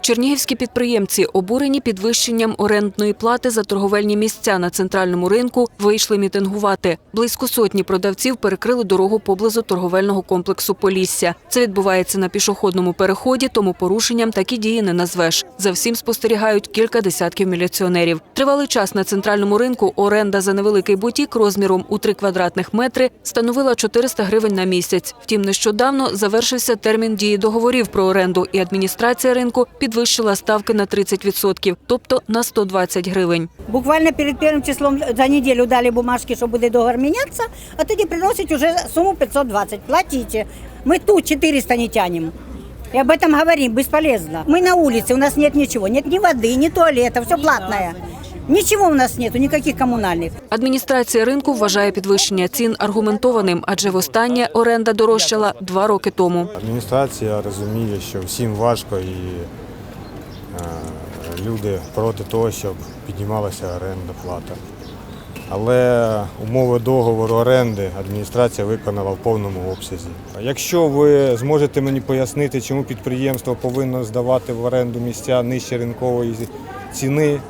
Чернігівські підприємці, обурені підвищенням орендної плати за торговельні місця на центральному ринку, вийшли мітингувати. Близько сотні продавців перекрили дорогу поблизу торговельного комплексу Полісся. Це відбувається на пішохідному переході, тому порушенням такі дії не назвеш. За всім спостерігають кілька десятків міліціонерів. Тривалий час на центральному ринку оренда за невеликий бутік розміром у 3 квадратних метри становила 400 гривень на місяць. Втім, нещодавно завершився термін дії договорів про оренду, і адміністрація ринку підвищила ставки на 30%, тобто на 120 гривень. Буквально перед первым числом за неделю дали бумажки, що буде договор мінятися, а тоді приносять уже сумму 520. Платите. Мы тут 400 не тянем. И об этом говорим, бесполезно. Мы на улице, у нас нет ничего. Нет ни воды, ни туалета, все платное. Ничего у нас нету, никаких коммунальных. Адміністрація ринку вважає підвищення цін аргументованим, адже востаннє оренда дорожчала два роки тому. Адміністрація розуміє, що всім важко і е, люди проти того, щоб піднімалася орендна плата. Але умови договору оренди адміністрація виконала в повному обсязі. Якщо ви зможете мені пояснити, чому підприємство повинно здавати в оренду місця нижче ринкової ціни, е,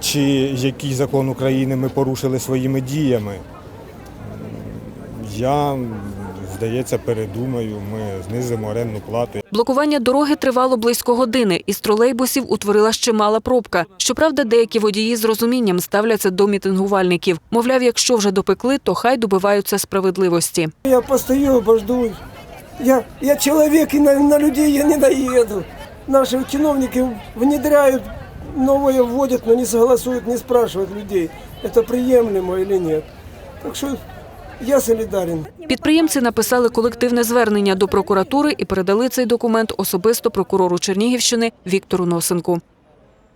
чи який закон України ми порушили своїми діями, я, здається, передумаю, ми знизимо орендну плату. Блокування дороги тривало близько години. Із тролейбусів утворилась чимала пробка. Щоправда, деякі водії з розумінням ставляться до мітингувальників. Мовляв, якщо вже допекли, то хай добиваються справедливості. Я постою, обожду. Я, я человек, и на, на людей я не наеду. Наши чиновники внедряют, новое вводят, но не согласуют, не спрашивают людей, это приемлемо или нет. Так что я солідарен. Підприємці написали колективне звернення до прокуратури і передали цей документ особисто прокурору Чернігівщини Віктору Носенку.